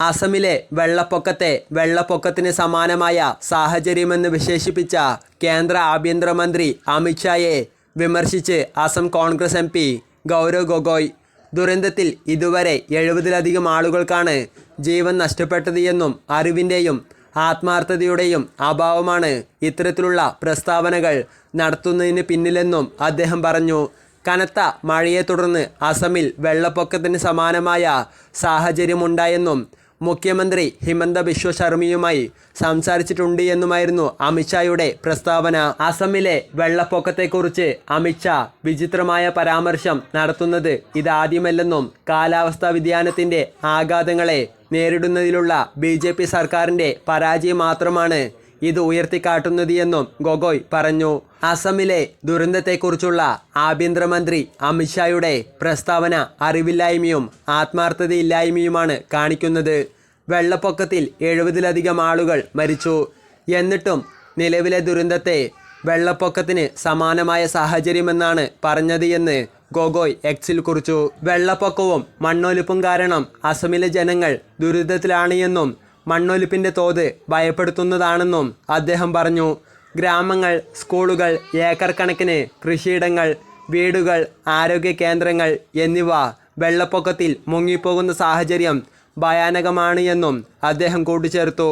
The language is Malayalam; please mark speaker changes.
Speaker 1: അസമിലെ വെള്ളപ്പൊക്കത്തെ വെള്ളപ്പൊക്കത്തിന് സമാനമായ സാഹചര്യമെന്ന് വിശേഷിപ്പിച്ച കേന്ദ്ര ആഭ്യന്തരമന്ത്രി അമിത്ഷായെ വിമർശിച്ച് Assam Congress M P Gaurav Gogoi ദുരന്തത്തിൽ ഇതുവരെ എഴുപതിലധികം ആളുകൾക്കാണ് ജീവൻ നഷ്ടപ്പെട്ടത് എന്നും അറിവിന്റെയും ആത്മാർത്ഥതയുടെയും അഭാവമാണ് ഇത്തരത്തിലുള്ള പ്രസ്താവനകൾ നടത്തുന്നതിന് പിന്നിലെന്നും അദ്ദേഹം പറഞ്ഞു. കനത്ത മഴയെ തുടർന്ന് അസമിൽ വെള്ളപ്പൊക്കത്തിന് സമാനമായ സാഹചര്യമുണ്ടായെന്നും മുഖ്യമന്ത്രി ഹിമന്ത ബിശ്വ ശർമ്മയുമായി സംസാരിച്ചിട്ടുണ്ട് എന്നുമായിരുന്നു അമിത്ഷായുടെ പ്രസ്താവന. അസമിലെ വെള്ളപ്പൊക്കത്തെക്കുറിച്ച് അമിത്ഷാ വിചിത്രമായ പരാമർശം നടത്തുന്നത് ഇതാദ്യമല്ലെന്നും കാലാവസ്ഥാ വ്യതിയാനത്തിന്റെ ആഘാതങ്ങളെ നേരിടുന്നതിലുള്ള ബി ജെ പി സർക്കാരിന്റെ പരാജയം മാത്രമാണ് ഇത് ഉയർത്തിക്കാട്ടുന്നത് എന്നും ഗൊഗോയ് പറഞ്ഞു. അസമിലെ ദുരന്തത്തെക്കുറിച്ചുള്ള ആഭ്യന്തരമന്ത്രി അമിത്ഷായുടെ പ്രസ്താവന അറിവില്ലായ്മയും ആത്മാർത്ഥതയില്ലായ്മയുമാണ് കാണിക്കുന്നത്. വെള്ളപ്പൊക്കത്തിൽ എഴുപതിലധികം ആളുകൾ മരിച്ചു. എന്നിട്ടും നിലവിലെ ദുരന്തത്തെ വെള്ളപ്പൊക്കത്തിന് സമാനമായ സാഹചര്യമെന്നാണ് പറഞ്ഞത് എന്ന് ഗൊഗോയ് എക്സിൽ കുറിച്ചു. വെള്ളപ്പൊക്കവും മണ്ണൊലിപ്പും കാരണം അസമിലെ ജനങ്ങൾ ദുരിതത്തിലാണ് എന്നും മണ്ണൊലിപ്പിന്റെ തോത് ഭയപ്പെടുത്തുന്നതാണെന്നും അദ്ദേഹം പറഞ്ഞു. ഗ്രാമങ്ങൾ സ്കൂളുകൾ ഏക്കർ കണക്കിന് കൃഷിയിടങ്ങൾ വീടുകൾ ആരോഗ്യ കേന്ദ്രങ്ങൾ എന്നിവ വെള്ളപ്പൊക്കത്തിൽ മുങ്ങിപ്പോകുന്ന സാഹചര്യം ഭയാനകമാണ് എന്നും അദ്ദേഹം കൂട്ടിച്ചേർത്തു.